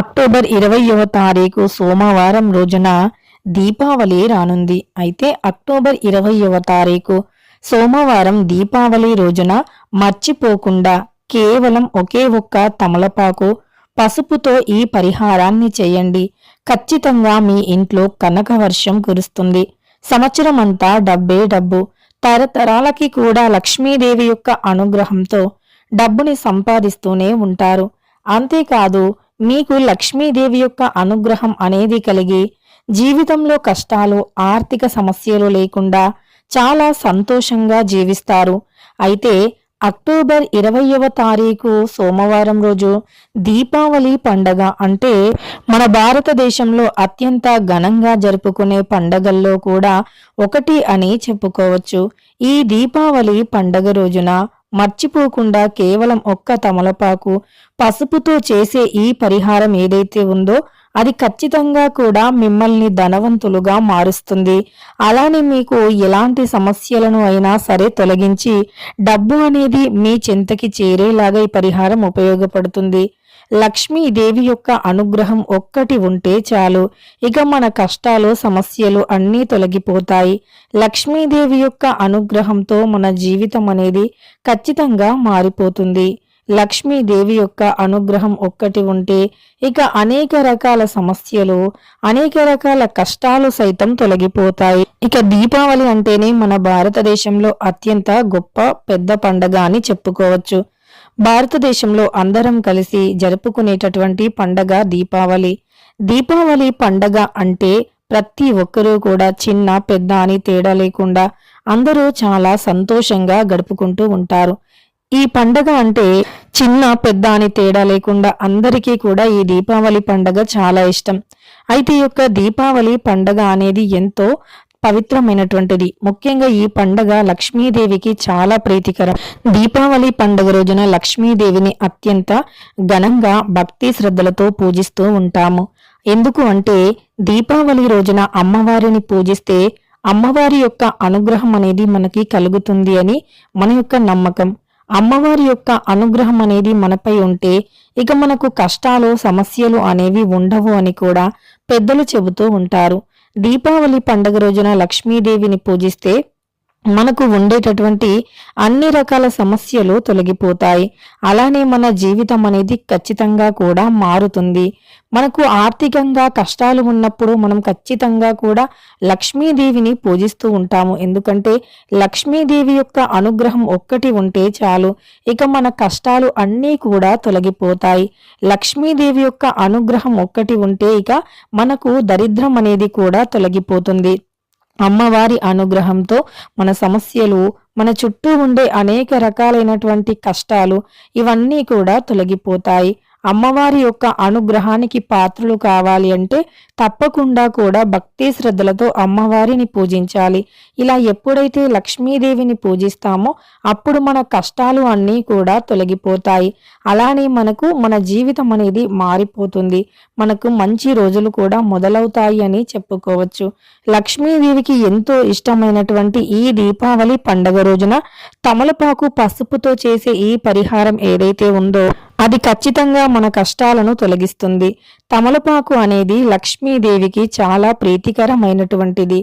October ఇరవయవ తారీఖు సోమవారం రోజున దీపావళి రానుంది. అయితే అక్టోబర్ ఇరవయవ తారీఖు సోమవారం దీపావళి రోజున మర్చిపోకుండా కేవలం ఒకే ఒక్క తమలపాకు పసుపుతో ఈ పరిహారాన్ని చేయండి. ఖచ్చితంగా మీ ఇంట్లో కనక వర్షం కురుస్తుంది. సంవత్సరం అంతా డబ్బే డబ్బు. తరతరాలకి కూడా లక్ష్మీదేవి యొక్క అనుగ్రహంతో డబ్బుని సంపాదిస్తూనే ఉంటారు. అంతేకాదు మీకు లక్ష్మీదేవి యొక్క అనుగ్రహం అనేది కలిగి జీవితంలో కష్టాలు ఆర్థిక సమస్యలు లేకుండా చాలా సంతోషంగా జీవిస్తారు. అయితే అక్టోబర్ ఇరవయవ తారీఖు సోమవారం రోజు దీపావళి పండగ అంటే మన భారతదేశంలో అత్యంత ఘనంగా జరుపుకునే పండగల్లో కూడా ఒకటి అని చెప్పుకోవచ్చు. ఈ దీపావళి పండగ రోజున మర్చిపోకుండా కేవలం ఒక్క తమలపాకు పసుపుతో చేసే ఈ పరిహారం ఏదైతే ఉందో అది ఖచ్చితంగా కూడా మిమ్మల్ని ధనవంతులుగా మారుస్తుంది. అలానే మీకు ఎలాంటి సమస్యలను అయినా సరే తొలగించి డబ్బు అనేది మీ చింతకి చేరేలాగా ఈ పరిహారం ఉపయోగపడుతుంది. లక్ష్మీదేవి యొక్క అనుగ్రహం ఒక్కటి ఉంటే చాలు. ఇక మన కష్టాలు సమస్యలు అన్నీ తొలగిపోతాయి. లక్ష్మీదేవి యొక్క అనుగ్రహంతో మన జీవితం అనేది ఖచ్చితంగా మారిపోతుంది. లక్ష్మీదేవి యొక్క అనుగ్రహం ఒక్కటి ఉంటే ఇక అనేక రకాల సమస్యలు అనేక రకాల కష్టాలు సైతం తొలగిపోతాయి. ఇక దీపావళి అంటేనే మన భారతదేశంలో అత్యంత గొప్ప పెద్ద పండగ అని చెప్పుకోవచ్చు. భారతదేశంలో అందరం కలిసి జరుపుకునేటటువంటి పండగ దీపావళి. దీపావళి పండగ అంటే ప్రతి ఒక్కరూ కూడా చిన్న పెద్ద అని తేడా లేకుండా అందరూ చాలా సంతోషంగా గడుపుకుంటూ ఉంటారు. ఈ పండగ అంటే చిన్న పెద్ద అని తేడా లేకుండా అందరికీ కూడా ఈ దీపావళి పండగ చాలా ఇష్టం. అయితే ఈ యొక్క దీపావళి పండగ అనేది ఎంతో పవిత్రమైనటువంటిది. ముఖ్యంగా ఈ పండగ లక్ష్మీదేవికి చాలా ప్రీతికరం. దీపావళి పండగ రోజున లక్ష్మీదేవిని అత్యంత ఘనంగా భక్తి శ్రద్ధలతో పూజిస్తూ ఉంటాము. ఎందుకు అంటే దీపావళి రోజున అమ్మవారిని పూజిస్తే అమ్మవారి యొక్క అనుగ్రహం అనేది మనకి కలుగుతుంది అని మన యొక్క నమ్మకం. అమ్మవారి యొక్క అనుగ్రహం అనేది మనపై ఉంటే ఇక మనకు కష్టాలు సమస్యలు అనేవి ఉండవు అని కూడా పెద్దలు చెబుతూ ఉంటారు. దీపావళి పండుగ రోజున లక్ష్మీదేవిని పూజిస్తే మనకు ఉండేటటువంటి అన్ని రకాల సమస్యలు తొలగిపోతాయి. అలానే మన జీవితం అనేది ఖచ్చితంగా కూడా మారుతుంది. మనకు ఆర్థికంగా కష్టాలు ఉన్నప్పుడు మనం ఖచ్చితంగా కూడా లక్ష్మీదేవిని పూజిస్తూ ఉంటాము. ఎందుకంటే లక్ష్మీదేవి యొక్క అనుగ్రహం ఒక్కటి ఉంటే చాలు. ఇక మన కష్టాలు అన్నీ కూడా తొలగిపోతాయి. లక్ష్మీదేవి యొక్క అనుగ్రహం ఒక్కటి ఉంటే ఇక మనకు దరిద్రం అనేది కూడా తొలగిపోతుంది. అమ్మవారి అనుగ్రహంతో మన సమస్యలు మన చుట్టూ ఉండే అనేక రకాలైనటువంటి కష్టాలు ఇవన్నీ కూడా తొలగిపోతాయి. అమ్మవారి యొక్క అనుగ్రహానికి పాత్రలు కావాలి అంటే తప్పకుండా కూడా భక్తి శ్రద్ధలతో అమ్మవారిని పూజించాలి. ఇలా ఎప్పుడైతే లక్ష్మీదేవిని పూజిస్తామో అప్పుడు మన కష్టాలు అన్నీ కూడా తొలగిపోతాయి. అలానే మనకు మన జీవితం అనేది మారిపోతుంది. మనకు మంచి రోజులు కూడా మొదలవుతాయి అని చెప్పుకోవచ్చు. లక్ష్మీదేవికి ఎంతో ఇష్టమైనటువంటి ఈ దీపావళి పండగ రోజున తమలపాకు పసుపుతో చేసే ఈ పరిహారం ఏదైతే ఉందో అది ఖచ్చితంగా మన కష్టాలను తొలగిస్తుంది. తమలపాకు అనేది లక్ష్మీదేవికి చాలా ప్రీతికరమైనటువంటిది.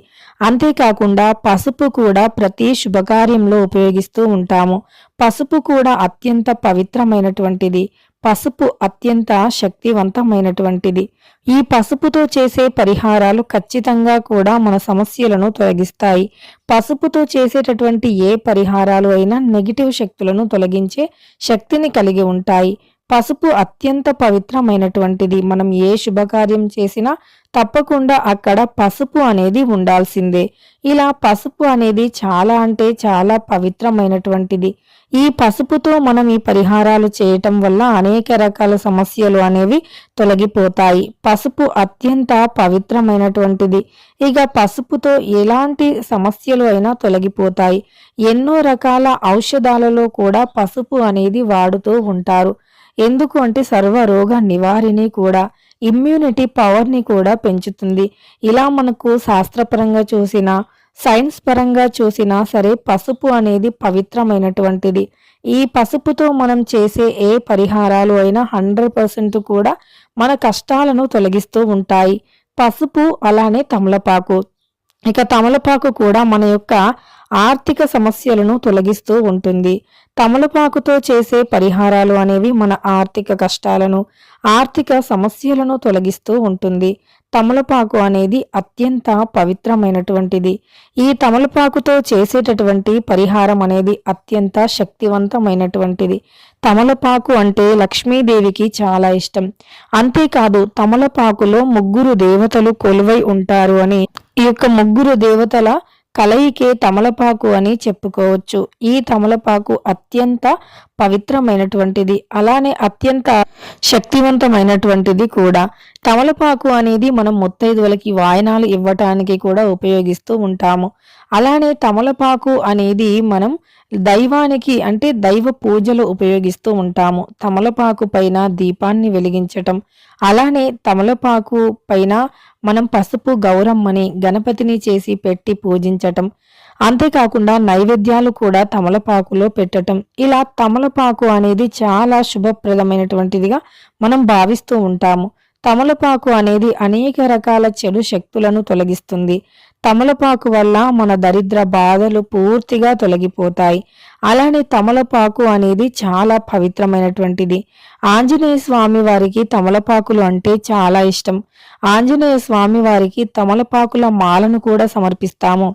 అంతేకాకుండా పసుపు కూడా ప్రతి శుభకార్యంలో ఉపయోగిస్తూ ఉంటాము. పసుపు కూడా అత్యంత పవిత్రమైనటువంటిది. పసుపు అత్యంత శక్తివంతమైనటువంటిది. ఈ పసుపుతో చేసే పరిహారాలు ఖచ్చితంగా కూడా మన సమస్యలను తొలగిస్తాయి. పసుపుతో చేసేటటువంటి ఏ పరిహారాలు అయినా నెగిటివ్ శక్తులను తొలగించే శక్తిని కలిగి ఉంటాయి. పసుపు అత్యంత పవిత్రమైనటువంటిది. మనం ఏ శుభకార్యం చేసినా తప్పకుండా అక్కడ పసుపు అనేది ఉండాల్సిందే. ఇలా పసుపు అనేది చాలా అంటే చాలా పవిత్రమైనటువంటిది. ఈ పసుపుతో మనం ఈ పరిహారాలు చేయటం వల్ల అనేక రకాల సమస్యలు అనేవి తొలగిపోతాయి. పసుపు అత్యంత పవిత్రమైనటువంటిది. ఇక పసుపుతో ఎలాంటి సమస్యలు అయినా తొలగిపోతాయి. ఎన్నో రకాల ఔషధాలలో కూడా పసుపు అనేది వాడుతూ ఉంటారు. ఎందుకు అంటే సర్వ రోగ నివారిణి కూడా ఇమ్యూనిటీ పవర్ని కూడా పెంచుతుంది. ఇలా మనకు శాస్త్రపరంగా చూసినా సైన్స్ పరంగా చూసినా సరే పసుపు అనేది పవిత్రమైనటువంటిది. ఈ పసుపుతో మనం చేసే ఏ పరిహారాలు అయినా హండ్రెడ్ పర్సెంట్ కూడా మన కష్టాలను తొలగిస్తూ ఉంటాయి. పసుపు అలానే తమలపాకు. ఇక తమలపాకు కూడా మన యొక్క ఆర్థిక సమస్యలను తొలగిస్తూ ఉంటుంది. తమలపాకుతో చేసే పరిహారాలు అనేవి మన ఆర్థిక కష్టాలను ఆర్థిక సమస్యలను తొలగిస్తూ ఉంటుంది. తమలపాకు అనేది అత్యంత పవిత్రమైనటువంటిది. ఈ తమలపాకుతో చేసేటటువంటి పరిహారం అనేది అత్యంత శక్తివంతమైనటువంటిది. తమలపాకు అంటే లక్ష్మీదేవికి చాలా ఇష్టం. అంతేకాదు తమలపాకులో ముగ్గురు దేవతలు కొలువై ఉంటారు అని ఈ యొక్క ముగ్గురు దేవతల కలయికే తమలపాకు అని చెప్పుకోవచ్చు. ఈ తమలపాకు అత్యంత పవిత్రమైనటువంటిది. అలానే అత్యంత శక్తివంతమైనటువంటిది కూడా. తమలపాకు అనేది మనం ముత్తైదువులకి వాయనాలు ఇవ్వటానికి కూడా ఉపయోగిస్తూ ఉంటాము. అలానే తమలపాకు అనేది మనం దైవానికి అంటే దైవ పూజలు ఉపయోగిస్తూ ఉంటాము. తమలపాకు పైన దీపాన్ని వెలిగించటం. అలానే తమలపాకు పైన మనం పసుపు గౌరమ్మని గణపతిని చేసి పెట్టి పూజించటం. అంతేకాకుండా నైవేద్యాలు కూడా తమలపాకులో పెట్టటం. ఇలా తమలపాకు అనేది చాలా శుభప్రదమైనటువంటిదిగా మనం భావిస్తూ ఉంటాము. తమలపాకు అనేది అనేక రకాల చెడు శక్తులను తొలగిస్తుంది. తమలపాకు వల్ల మన దరిద్ర బాధలు పూర్తిగా తొలగిపోతాయి. అలానే తమలపాకు అనేది చాలా పవిత్రమైనటువంటిది. ఆంజనేయ స్వామి వారికి తమలపాకులు అంటే చాలా ఇష్టం. ఆంజనేయ స్వామి వారికి తమలపాకుల మాలను కూడా సమర్పిస్తాము.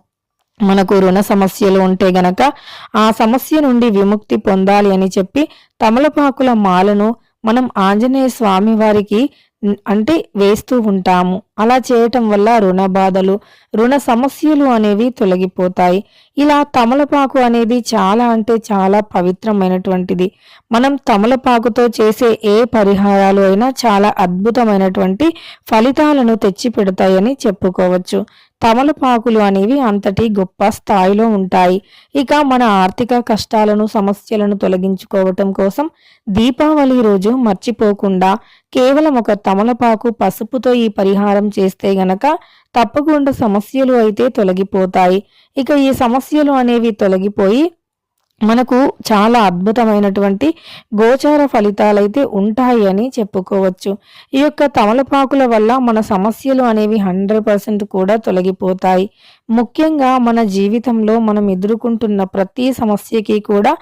మనకు రుణ సమస్యలు ఉంటే గనక ఆ సమస్య నుండి విముక్తి పొందాలి అని చెప్పి తమలపాకుల మాలను మనం ఆంజనేయ స్వామి వారికి అంటే వేస్తూ ఉంటాము. అలా చేయటం వల్ల రుణ బాధలు రుణ సమస్యలు అనేవి తొలగిపోతాయి. ఇలా తమలపాకు అనేది చాలా అంటే చాలా పవిత్రమైనటువంటిది. మనం తమలపాకుతో చేసే ఏ పరిహారాలు అయినా చాలా అద్భుతమైనటువంటి ఫలితాలను తెచ్చి పెడతాయని చెప్పుకోవచ్చు. తమలపాకులు అనేవి అంతటి గొప్ప స్థాయిలో ఉంటాయి. ఇక మన ఆర్థిక కష్టాలను సమస్యలను తొలగించుకోవటం కోసం దీపావళి రోజు మర్చిపోకుండా కేవలం ఒక తమలపాకు పసుపుతో ఈ పరిహారం చేస్తే గనక తప్పకుండా సమస్యలు అయితే తొలగిపోతాయి. ఇక ఈ సమస్యలు అనేవి తొలగిపోయి మనకు చాలా అద్భుతమైనటువంటి గోచార ఫలితాలైతే ఉంటాయి అని చెప్పుకోవచ్చు. ఈ యొక్క తమలపాకుల వల్ల మన సమస్యలు అనేవి హండ్రెడ్ పర్సెంట్ కూడా తొలగిపోతాయి. ముఖ్యంగా మన జీవితంలో మనం ఎదుర్కొంటున్న ప్రతి సమస్యకి కూడా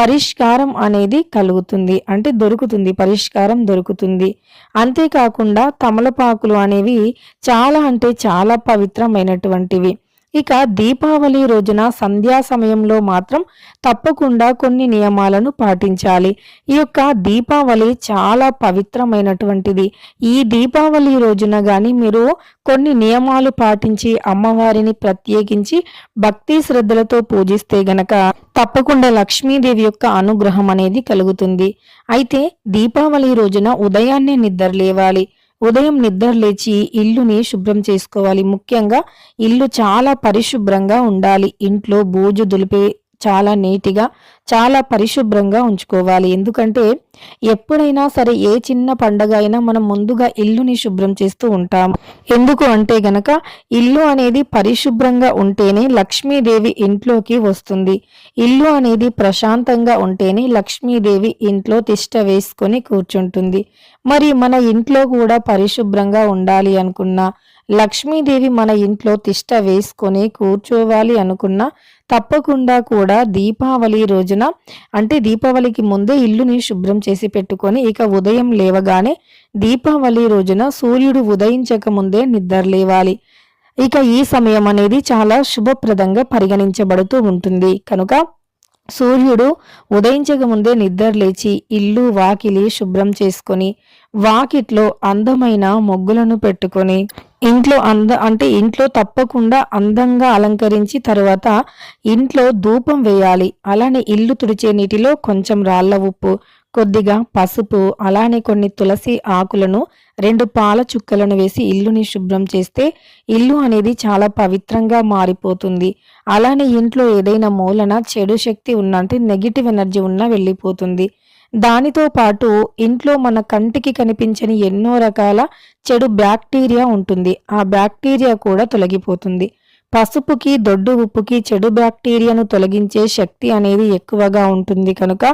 పరిష్కారం అనేది కలుగుతుంది. అంటే దొరుకుతుంది పరిష్కారం దొరుకుతుంది. అంతేకాకుండా తమలపాకులు అనేవి చాలా అంటే చాలా పవిత్రమైనటువంటివి. ఇక దీపావళి రోజున సంధ్యా సమయంలో మాత్రం తప్పకుండా కొన్ని నియమాలను పాటించాలి. ఈ యొక్క దీపావళి చాలా పవిత్రమైనటువంటిది. ఈ దీపావళి రోజున గాని మీరు కొన్ని నియమాలు పాటించి అమ్మవారిని ప్రత్యేకించి భక్తి శ్రద్ధలతో పూజిస్తే గనక తప్పకుండా లక్ష్మీదేవి యొక్క అనుగ్రహం అనేది కలుగుతుంది. అయితే దీపావళి రోజున ఉదయాన్నే నిద్ర లేవాలి. ఉదయం నిద్ర లేచి ఇల్లుని శుభ్రం చేసుకోవాలి. ముఖ్యంగా ఇల్లు చాలా పరిశుభ్రంగా ఉండాలి. ఇంట్లో బూజు దులిపే చాలా నీటిగా చాలా పరిశుభ్రంగా ఉంచుకోవాలి. ఎందుకంటే ఎప్పుడైనా సరే ఏ చిన్న పండగ అయినా మనం ముందుగా ఇల్లుని శుభ్రం చేస్తూ ఉంటాం. ఎందుకు అంటే గనక ఇల్లు అనేది పరిశుభ్రంగా ఉంటేనే లక్ష్మీదేవి ఇంట్లోకి వస్తుంది. ఇల్లు అనేది ప్రశాంతంగా ఉంటేనే లక్ష్మీదేవి ఇంట్లో తిష్ట వేసుకొని కూర్చుంటుంది. మరి మన ఇంట్లో కూడా పరిశుభ్రంగా ఉండాలి అనుకున్నా లక్ష్మీదేవి మన ఇంట్లో తిష్ట వేసుకొని కూర్చోవాలి అనుకున్నా తప్పకుండా కూడా దీపావళి రోజున అంటే దీపావళికి ముందే ఇల్లుని శుభ్రం చేసి పెట్టుకొని ఇక ఉదయం లేవగానే దీపావళి రోజున సూర్యుడు ఉదయించక ముందే నిద్ర లేవాలి. ఇక ఈ సమయం అనేది చాలా శుభప్రదంగా పరిగణించబడుతూ ఉంటుంది. కనుక సూర్యుడు ఉదయించక ముందే నిద్ర లేచి ఇల్లు వాకిలి శుభ్రం చేసుకొని వాకిట్లో అందమైన మొగ్గులను పెట్టుకొని ఇంట్లో అంద అంటే ఇంట్లో తప్పకుండా అందంగా అలంకరించి తర్వాత ఇంట్లో ధూపం వేయాలి. అలానే ఇల్లు తుడిచే నీటిలో కొంచెం రాళ్ళ ఉప్పు కొద్దిగా పసుపు అలానే కొన్ని తులసి ఆకులను రెండు పాల చుక్కలను వేసి ఇల్లుని శుభ్రం చేస్తే ఇల్లు అనేది చాలా పవిత్రంగా మారిపోతుంది. అలానే ఇంట్లో ఏదైనా మూలన చెడు శక్తి ఉన్నట్టు నెగిటివ్ ఎనర్జీ ఉన్నా వెళ్ళిపోతుంది. దానితో పాటు ఇంట్లో మన కంటికి కనిపించని ఎన్నో రకాల చెడు బ్యాక్టీరియా ఉంటుంది. ఆ బ్యాక్టీరియా కూడా తొలగిపోతుంది. పసుపుకి దొడ్డు ఉప్పుకి చెడు బ్యాక్టీరియాను తొలగించే శక్తి అనేది ఎక్కువగా ఉంటుంది. కనుక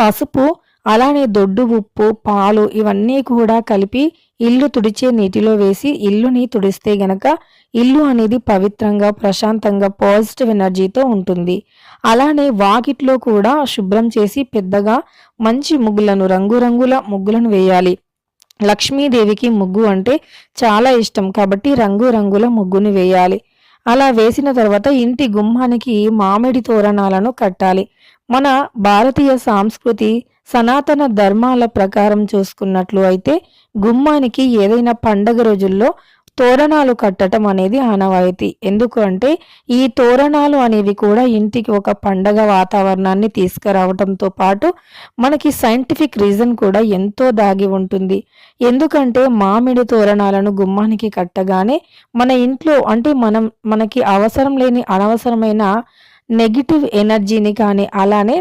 పసుపు అలానే దొడ్డు ఉప్పు పాలు ఇవన్నీ కూడా కలిపి ఇల్లు తుడిచే నీటిలో వేసి ఇల్లుని తుడిస్తే గనక ఇల్లు అనేది పవిత్రంగా ప్రశాంతంగా పాజిటివ్ ఎనర్జీతో ఉంటుంది. అలానే వాకిట్లో కూడా శుభ్రం చేసి పెద్దగా మంచి ముగ్గులను రంగురంగుల ముగ్గులను వేయాలి. లక్ష్మీదేవికి ముగ్గు అంటే చాలా ఇష్టం. కాబట్టి రంగురంగుల ముగ్గుని వేయాలి. అలా వేసిన తర్వాత ఇంటి గుమ్మానికి మామిడి తోరణాలను కట్టాలి. మన భారతీయ సాంస్కృతి సనాతన ధర్మాల ప్రకారం చూసుకున్నట్లు అయితే గుమ్మానికి ఏదైనా పండగ రోజుల్లో తోరణాలు కట్టడం అనేది ఆనవాయితీ. ఎందుకు అంటే ఈ తోరణాలు అనేవి కూడా ఇంటికి ఒక పండగ వాతావరణాన్ని తీసుకురావడంతో పాటు మనకి సైంటిఫిక్ రీజన్ కూడా ఎంతో దాగి ఉంటుంది. ఎందుకంటే మామిడి తోరణాలను గుమ్మానికి కట్టగానే మన ఇంట్లో అంటే మనం మనకి అవసరం లేని అనవసరమైన నెగిటివ్ ఎనర్జీని కానీ అలానే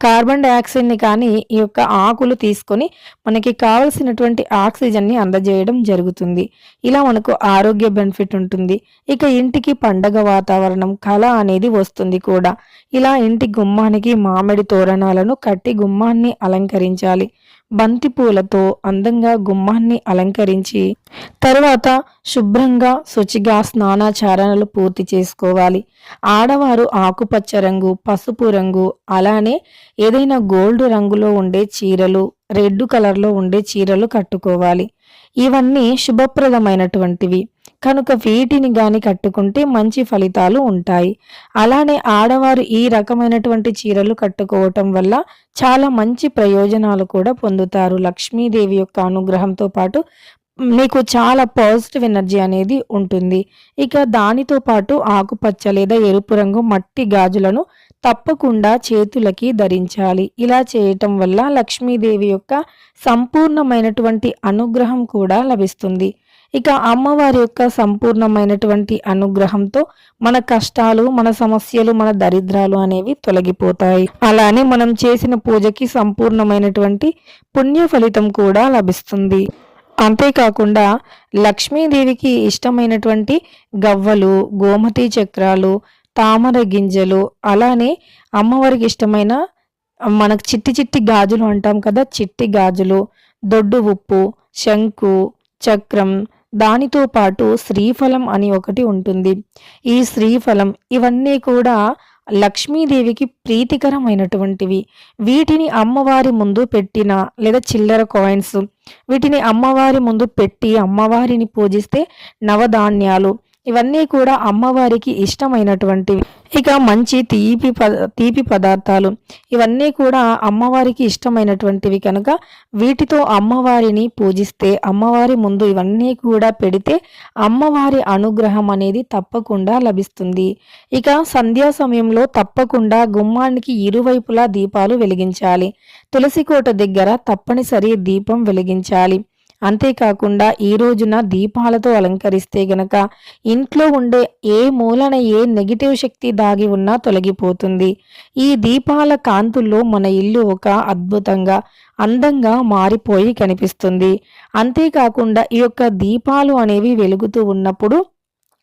కార్బన్ డైఆక్సైడ్ని కానీ ఈ యొక్క ఆకులు తీసుకొని మనకి కావలసినటువంటి ఆక్సిజన్ని అందజేయడం జరుగుతుంది. ఇలా మనకు ఆరోగ్య బెనిఫిట్ ఉంటుంది. ఇక ఇంటికి పండగ వాతావరణం కళ అనేది వస్తుంది కూడా. ఇలా ఇంటి గుమ్మానికి మామిడి తోరణాలను కట్టి గుమ్మాన్ని అలంకరించాలి. బంతిపూలతో అందంగా గుమ్మాన్ని అలంకరించి తరువాత శుభ్రంగా శుచిగా స్నానాచారణలు పూర్తి చేసుకోవాలి. ఆడవారు ఆకుపచ్చ రంగు పసుపు రంగు అలానే ఏదైనా గోల్డ్ రంగులో ఉండే చీరలు రెడ్ కలర్లో ఉండే చీరలు కట్టుకోవాలి. ఇవన్నీ శుభప్రదమైనటువంటివి. కనుక వీటిని గాని కట్టుకుంటే మంచి ఫలితాలు ఉంటాయి. అలానే ఆడవారు ఈ రకమైనటువంటి చీరలు కట్టుకోవటం వల్ల చాలా మంచి ప్రయోజనాలు కూడా పొందుతారు. లక్ష్మీదేవి యొక్క అనుగ్రహంతో పాటు మీకు చాలా పాజిటివ్ ఎనర్జీ అనేది ఉంటుంది. ఇక దానితో పాటు ఆకుపచ్చ లేదా ఎరుపు రంగు మట్టి గాజులను తప్పకుండా చేతులకి ధరించాలి. ఇలా చేయటం వల్ల లక్ష్మీదేవి యొక్క సంపూర్ణమైనటువంటి అనుగ్రహం కూడా లభిస్తుంది. ఇక అమ్మవారి యొక్క సంపూర్ణమైనటువంటి అనుగ్రహంతో మన కష్టాలు మన సమస్యలు మన దరిద్రాలు అనేవి తొలగిపోతాయి. అలానే మనం చేసిన పూజకి సంపూర్ణమైనటువంటి పుణ్య ఫలితం కూడా లభిస్తుంది. అంతేకాకుండా లక్ష్మీదేవికి ఇష్టమైనటువంటి గవ్వలు గోమతి చక్రాలు తామర గింజలు అలానే అమ్మవారికి ఇష్టమైన మనకు చిట్టి చిట్టి గాజులు అంటాం కదా చిట్టి గాజులు దొడ్డు ఉప్పు శంకు చక్రం దానితో పాటు శ్రీఫలం అని ఒకటి ఉంటుంది. ఈ శ్రీఫలం ఇవన్నీ కూడా లక్ష్మీదేవికి ప్రీతికరమైనటువంటివి. వీటిని అమ్మవారి ముందు పెట్టిన లేదా చిల్లర కాయిన్స్ వీటిని అమ్మవారి ముందు పెట్టి అమ్మవారిని పూజిస్తే నవధాన్యాలు ఇవన్నీ కూడా అమ్మవారికి ఇష్టమైనటువంటివి. ఇక మంచి తీపి తీపి పదార్థాలు. ఇవన్నీ కూడా అమ్మవారికి ఇష్టమైనటువంటివి కనుక వీటితో అమ్మవారిని పూజిస్తే అమ్మవారి ముందు ఇవన్నీ కూడా పెడితే అమ్మవారి అనుగ్రహం అనేది తప్పకుండా లభిస్తుంది. ఇక సంధ్యా సమయంలో తప్పకుండా గుమ్మానికి ఇరువైపులా దీపాలు వెలిగించాలి. తులసి కోట దగ్గర తప్పనిసరి దీపం వెలిగించాలి. అంతేకాకుండా ఈ రోజున దీపాలతో అలంకరిస్తే గనక ఇంట్లో ఉండే ఏ మూలన ఏ నెగిటివ్ శక్తి దాగి ఉన్నా తొలగిపోతుంది. ఈ దీపాల కాంతుల్లో మన ఇల్లు ఒక అద్భుతంగా అందంగా మారిపోయి కనిపిస్తుంది. అంతేకాకుండా ఈ యొక్క దీపాలు అనేవి వెలుగుతూ ఉన్నప్పుడు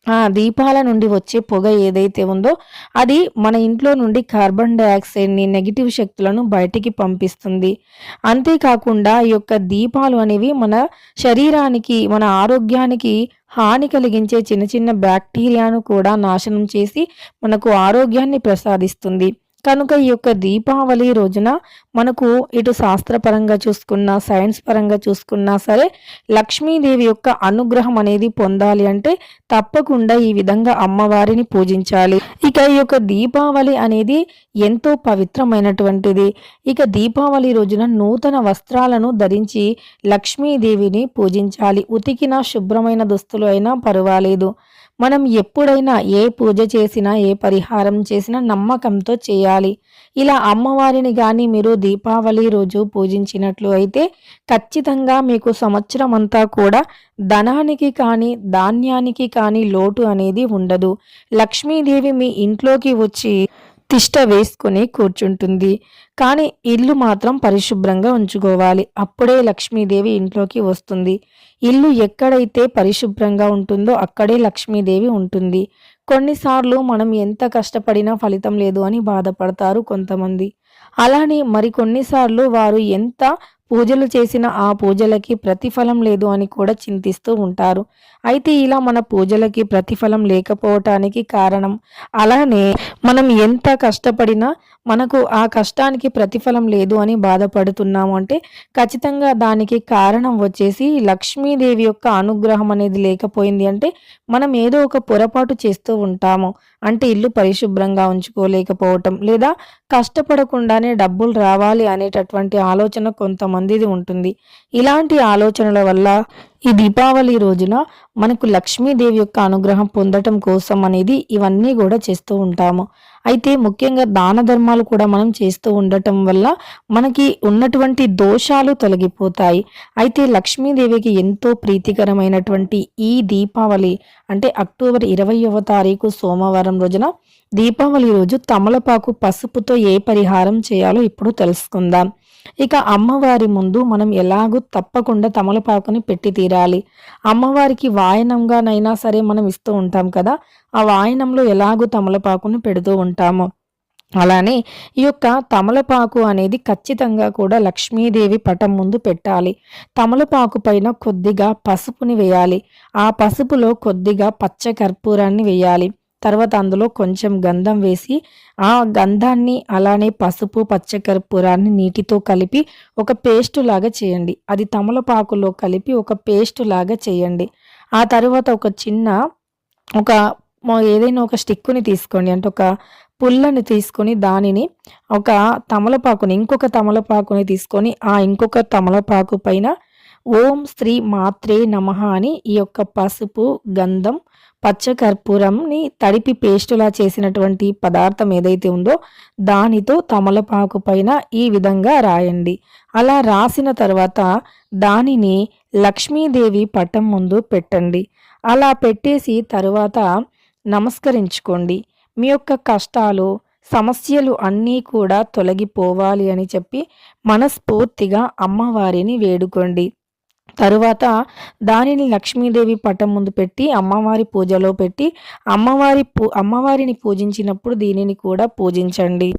ఆ దీపాల నుండి వచ్చే పొగ ఏదైతే ఉందో అది మన ఇంట్లో నుండి కార్బన్ డైఆక్సైడ్ని నెగిటివ్ శక్తులను బయటికి పంపిస్తుంది. అంతేకాకుండా ఈ యొక్క దీపాలు అనేవి మన శరీరానికి మన ఆరోగ్యానికి హాని కలిగించే చిన్న చిన్న బ్యాక్టీరియాను కూడా నాశనం చేసి మనకు ఆరోగ్యాన్ని ప్రసాదిస్తుంది. కనుక ఈ యొక్క దీపావళి రోజున మనకు ఇటు శాస్త్రపరంగా చూసుకున్నా సైన్స్ పరంగా చూసుకున్నా సరే లక్ష్మీదేవి యొక్క అనుగ్రహం అనేది పొందాలి అంటే తప్పకుండా ఈ విధంగా అమ్మవారిని పూజించాలి. ఇక ఈ యొక్క దీపావళి అనేది ఎంతో పవిత్రమైనటువంటిది. ఇక దీపావళి రోజున నూతన వస్త్రాలను ధరించి లక్ష్మీదేవిని పూజించాలి. ఉతికిన శుభ్రమైన దుస్తులు అయినా పర్వాలేదు. మనం ఎప్పుడైనా ఏ పూజ చేసినా ఏ పరిహారం చేసినా నమ్మకంతో చేయాలి. ఇలా అమ్మవారిని కానీ మీరు దీపావళి రోజు పూజించినట్లు అయితే ఖచ్చితంగా మీకు సంవత్సరం అంతా కూడా ధనానికి కానీ ధాన్యానికి కానీ లోటు అనేది ఉండదు. లక్ష్మీదేవి మీ ఇంట్లోకి వచ్చి తిష్ట వేసుకుని కూర్చుంటుంది. కానీ ఇల్లు మాత్రం పరిశుభ్రంగా ఉంచుకోవాలి. అప్పుడే లక్ష్మీదేవి ఇంట్లోకి వస్తుంది. ఇల్లు ఎక్కడైతే పరిశుభ్రంగా ఉంటుందో అక్కడే లక్ష్మీదేవి ఉంటుంది. కొన్నిసార్లు మనం ఎంత కష్టపడినా ఫలితం లేదు అని బాధపడతారు కొంతమంది. అలానే మరికొన్నిసార్లు వారు ఎంత పూజలు చేసిన ఆ పూజలకి ప్రతిఫలం లేదు అని కూడా చింతిస్తూ ఉంటారు. అయితే ఇలా మన పూజలకి ప్రతిఫలం లేకపోవటానికి కారణం అలానే మనం ఎంత కష్టపడినా మనకు ఆ కష్టానికి ప్రతిఫలం లేదు అని బాధపడుతున్నాము అంటే ఖచ్చితంగా దానికి కారణం వచ్చేసి లక్ష్మీదేవి యొక్క అనుగ్రహం అనేది లేకపోయింది అంటే మనం ఏదో ఒక పొరపాటు చేస్తూ ఉంటాము. అంటే ఇల్లు పరిశుభ్రంగా ఉంచుకోలేకపోవటం లేదా కష్టపడకుండానే డబ్బులు రావాలి అనేటటువంటి ఆలోచన కొంతమందిది ఉంటుంది. ఇలాంటి ఆలోచనల వల్ల ఈ దీపావళి రోజున మనకు లక్ష్మీదేవి యొక్క అనుగ్రహం పొందటం కోసం అనేది ఇవన్నీ కూడా చేస్తూ ఉంటాము. అయితే ముఖ్యంగా దాన ధర్మాలు కూడా మనం చేస్తూ ఉండటం వల్ల మనకి ఉన్నటువంటి దోషాలు తొలగిపోతాయి. అయితే లక్ష్మీదేవికి ఎంతో ప్రీతికరమైనటువంటి ఈ దీపావళి అంటే అక్టోబర్ ఇరవయవ తారీఖు సోమవారం రోజున దీపావళి రోజు తమలపాకు పసుపుతో ఏ పరిహారం చేయాలో ఇప్పుడు తెలుసుకుందాం. ఇక అమ్మవారి ముందు మనం ఎలాగూ తప్పకుండా తమలపాకుని పెట్టి తీరాలి. అమ్మవారికి వాయనంగానైనా సరే మనం ఇస్తూ ఉంటాం కదా ఆ వాయనంలో ఎలాగూ తమలపాకును పెడుతూ ఉంటాము. అలానే ఈ యొక్క తమలపాకు అనేది ఖచ్చితంగా కూడా లక్ష్మీదేవి పటం ముందు పెట్టాలి. తమలపాకు పైన కొద్దిగా పసుపుని వేయాలి. ఆ పసుపులో కొద్దిగా పచ్చ కర్పూరాన్ని వేయాలి. తర్వాత అందులో కొంచెం గంధం వేసి ఆ గంధాన్ని అలానే పసుపు పచ్చకర్పూరాన్ని నీటితో కలిపి ఒక పేస్ట్ లాగా చేయండి. అది తమలపాకులో కలిపి ఒక పేస్ట్ లాగా చేయండి. ఆ తర్వాత ఒక చిన్న ఒక మా ఏదైనా ఒక స్టిక్కుని తీసుకోండి. అంటే ఒక పుల్లని తీసుకొని దానిని ఒక తమలపాకుని ఇంకొక తమలపాకుని తీసుకొని ఆ ఇంకొక తమలపాకు పైన ఓం శ్రీ మాత్రే నమ అని ఈ యొక్క పసుపు గంధం పచ్చకర్పూరంని తడిపి పేస్టులా చేసినటువంటి పదార్థం ఏదైతే ఉందో దానితో తమలపాకు పైన ఈ విధంగా రాయండి. అలా రాసిన తర్వాత దానిని లక్ష్మీదేవి పటం ముందు పెట్టండి. అలా పెట్టేసి తరువాత నమస్కరించుకోండి. మీ యొక్క కష్టాలు సమస్యలు అన్నీ కూడా తొలగిపోవాలి అని చెప్పి మనస్ఫూర్తిగా అమ్మవారిని వేడుకోండి. తరువాత దానిని లక్ష్మీదేవి పటం ముందు పెట్టి అమ్మవారి పూజలో పెట్టి అమ్మవారి పూ అమ్మవారిని పూజించినప్పుడు దీనిని కూడా పూజించండి.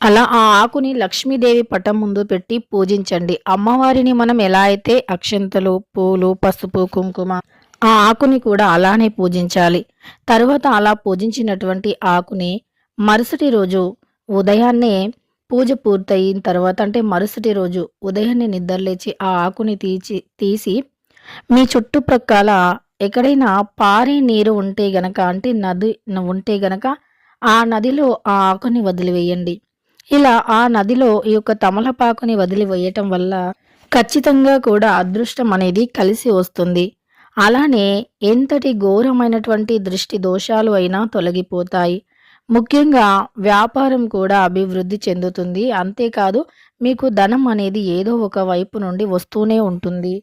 అలా ఆ ఆకుని లక్ష్మీదేవి పటం ముందు పెట్టి పూజించండి. అమ్మవారిని మనం ఎలా అయితే అక్షంతలు పూలు పసుపు కుంకుమ ఆ ఆకుని కూడా అలానే పూజించాలి. తరువాత అలా పూజించినటువంటి ఆకుని మరుసటి రోజు ఉదయాన్నే పూజ పూర్తయిన తర్వాత అంటే మరుసటి రోజు ఉదయాన్నే నిద్రలేచి ఆ ఆకుని తీసి తీసి మీ చుట్టుప్రక్కల ఎక్కడైనా పారే నీరు ఉంటే గనక అంటే నది ఉంటే గనక ఆ నదిలో ఆ ఆకుని వదిలివేయండి. ఇలా ఆ నదిలో ఈ యొక్క తమలపాకుని వదిలివేయటం వల్ల ఖచ్చితంగా కూడా అదృష్టం అనేది కలిసి వస్తుంది. అలానే ఎంతటి ఘోరమైనటువంటి దృష్టి దోషాలు అయినా తొలగిపోతాయి. ముఖ్యంగా వ్యాపారం కూడా అభివృద్ధి చెందుతుంది. అంతేకాదు మీకు ధనం అనేది ఏదో ఒక వైపు నుండి వస్తూనే ఉంటుంది.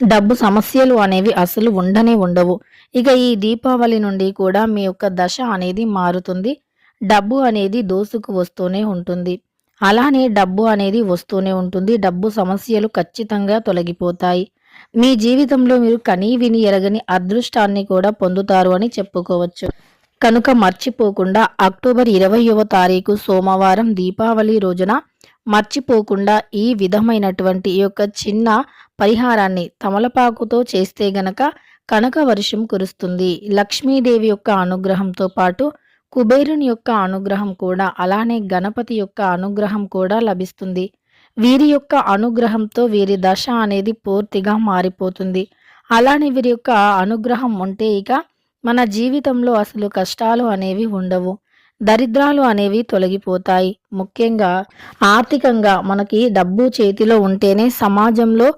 డబ్బు సమస్యలు అనేవి అసలు ఉండనే ఉండవు. ఇక ఈ దీపావళి నుండి కూడా మీ యొక్క దశ అనేది మారుతుంది. డబ్బు అనేది దోసుకు వస్తూనే ఉంటుంది. అలానే డబ్బు అనేది వస్తూనే ఉంటుంది. డబ్బు సమస్యలు ఖచ్చితంగా తొలగిపోతాయి. మీ జీవితంలో మీరు కనీ విని ఎరగని అదృష్టాన్ని కూడా పొందుతారు అని చెప్పుకోవచ్చు. కనుక మర్చిపోకుండా అక్టోబర్ ఇరవయవ తారీఖు సోమవారం దీపావళి రోజున మర్చిపోకుండా ఈ విధమైనటువంటి ఈ యొక్క చిన్న పరిహారాన్ని తమలపాకుతో చేస్తే గనక కనక వర్షం కురుస్తుంది. లక్ష్మీదేవి యొక్క అనుగ్రహంతో పాటు కుబేరుని యొక్క అనుగ్రహం కూడా అలానే గణపతి యొక్క అనుగ్రహం కూడా లభిస్తుంది. వీరి యొక్క అనుగ్రహంతో వీరి దశ అనేది పూర్తిగా మారిపోతుంది. అలానే వీరి యొక్క అనుగ్రహం ఉంటే ఇక మన జీవితంలో అసలు కష్టాలు అనేవి ఉండవు. దరిద్రాలు అనేవి తొలగిపోతాయి. ముఖ్యంగా ఆర్థికంగా మనకి డబ్బు చేతిలో ఉంటేనే సమాజంలో